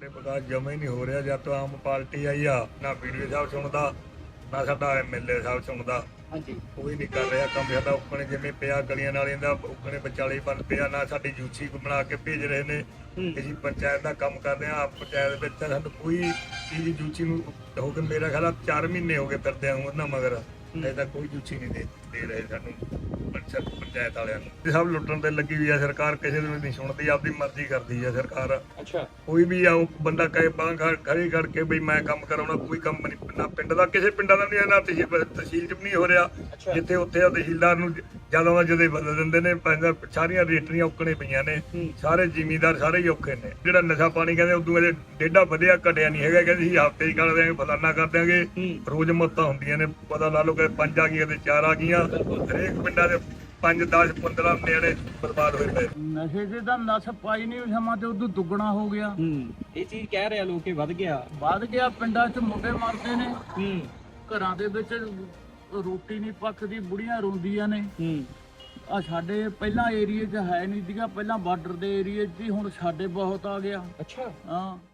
ਸਾਡੇ ਵਿਕਾਸ ਜਮਾ ਹੀ ਨਹੀਂ ਹੋ ਰਿਹਾ ਜਦ ਤੋਂ ਆਮ ਪਾਰਟੀ ਆਈ ਆ ਨਾ ਵੀਡੀਓ ਸਾਹਿਬ ਸੁਣਦਾ ਨਾ ਸਾਡਾ ਐਮਐਲਏ ਸਾਹਿਬ ਸੁਣਦਾ। ਹਾਂਜੀ। ਕੋਈ ਨਹੀਂ ਕਰ ਰਿਹਾ ਕੰਮ ਸਾਡਾ ਉੱਕਣੇ ਜਿਵੇਂ ਪਿਆ ਗਲੀਆਂ ਨਾਲੀਆਂ ਦਾ ਉੱਕਣੇ ਵਿਚਾਲੇ ਬੰਦ ਪਿਆ ਨਾ ਸਾਡੀ ਜੂਛੀ ਬਣਾ ਕੇ ਭੇਜ ਰਹੇ ਨੇ। ਅਸੀਂ ਪੰਚਾਇਤ ਦਾ ਕੰਮ ਕਰਦੇ ਆ ਆਪ ਪੰਚਾਇਤ ਵਿੱਚ ਸਾਨੂੰ ਕੋਈ ਚੀਜ਼ ਜੂਛੀ ਨੂੰ ਹੋ ਕੇ ਮੇਰਾ ਖਿਆਲ 4 ਮਹੀਨੇ ਹੋ ਗਏ ਫਿਰਦੇ ਆ ਉਹਨਾਂ ਮਗਰ। ਤੱਕ ਕੋਈ ਜੂਛੀ ਨਹੀਂ ਦੇ ਦੇ ਰਹੇ ਸਾਨੂੰ। ਪੰਚਾਇਤ ਪੰਚਾਇਤ ਵਾਲਿਆਂ ਨੂੰ। ਸਭ ਲੁੱਟਣ ਤੇ ਲੱਗੀ ਹੋਈ ਆ ਸਰਕਾਰ ਕਿਸੇ ਨੂੰ ਨਹੀਂ ਸੁਣਦੀ ਆਪਦੀ ਮਰਜ਼ੀ ਕਰਦੀ ਆ ਸਰਕਾਰ। ਅੱਛਾ। ਕੋਈ ਵੀ ਆ ਉਹ ਬੰਦਾ ਕਹੇ ਬਾਂਹ ਖੜ- ਖੜੀ ਕਰਕੇ ਬਈ ਮੈਂ ਕੰਮ ਕਰਾਉਣਾ ਕੋਈ ਕੰਮ ਨਹੀਂ ਨਾ ਪਿੰਡ ਦਾ ਕਿਸੇ ਪਿੰਡਾਂ ਦਾ ਨਹੀਂ ਨਾ ਤਹਿਸੀਲ ਤਹਿਸੀਲ ਚ ਵੀ ਨਹੀਂ ਹੋ ਰਿਹਾ। ਅੱਛਾ। ਜਿੱਥੇ ਉੱਥੇ ਆ ਤਹਿਸੀਲਦਾਰ ਨੂੰ ਜਦੋਂ ਦਾ ਜਦੇ ਬਦਲ ਦਿੰਦੇ ਨੇ ਪੈਂਦਾ ਸਾਰੀਆਂ ਰੇਟਰੀਆਂ ਔਕਣੇ ਪਈਆਂ ਨੇ। ਹੂੰ। ਸਾਰੇ ਜ਼ਿਮੀਂਦਾਰ ਸਾਰੇ ਹੀ ਔਖੇ ਨੇ। ਜਿਹੜਾ ਨਸ਼ਾ ਪਾਣੀ ਕਹਿੰਦੇ ਉਦੋਂ ਅਜੇ ਡੇਢਾ ਵਧਿਆ ਘਟਿਆ ਨਹੀਂ ਹੈਗਾ ਕਹਿੰਦੇ ਸੀ ਹਫ਼ਤੇ ਹੀ ਕਰ ਦਿਆਂਗੇ ਫਲਾਨਾ ਕਰ ਦਿਆਂਗੇ। ਹੂੰ। ਰੋਜ਼ ਮੌਤਾਂ ਹੁੰਦੀਆਂ ਨੇ ਪਤਾ ਲਾ ਲਓ ਕਿ ਪੰਜ ਆ ਗਈਆਂ ਤੇ ਚਾਰ ਆ ਗਈਆਂ। ਹਰੇਕ ਪਿੰਡਾਂ ਦੇ 5 10 15 ਨਿਆਣੇ ਬਰਬਾਦ ਹੋਏ ਪਏ। ਨਸ਼ੇ ਦੇ ਤਾਂ ਨਸ ਪਾਈ ਨਹੀਂ ਸਮਾਂ ਤੇ ਉਦੋਂ ਦੁੱਗਣਾ ਹੋ ਗਿਆ। ਹੂੰ। ਇਹ ਚੀਜ਼ ਕਹਿ ਰਿਹਾ ਲੋਕ ਕਿ ਵੱਧ ਗਿਆ। ਵੱਧ ਗਿਆ ਪਿੰਡਾਂ 'ਚ ਮੁੰਡੇ ਮਰਦੇ ਨੇ। ਹੂੰ। ਘਰਾਂ ਦੇ ਵਿੱਚ ਰੋਟੀ ਨਹੀਂ ਪੱਕਦੀ ਬੁੜੀਆਂ ਰੋਂਦੀਆਂ ਨੇ। ਹੂੰ। ਆ ਸਾਡੇ ਪਹਿਲਾਂ ਏਰੀਏ 'ਚ ਹੈ ਨਹੀਂ ਸੀਗਾ ਪਹਿਲਾਂ ਬਾਰਡਰ ਦੇ ਏਰੀਏ 'ਚ ਸੀ ਹੁਣ ਸਾਡੇ ਬਹੁਤ ਆ ਗਿਆ। ਅੱਛਾ। ਹਾਂ।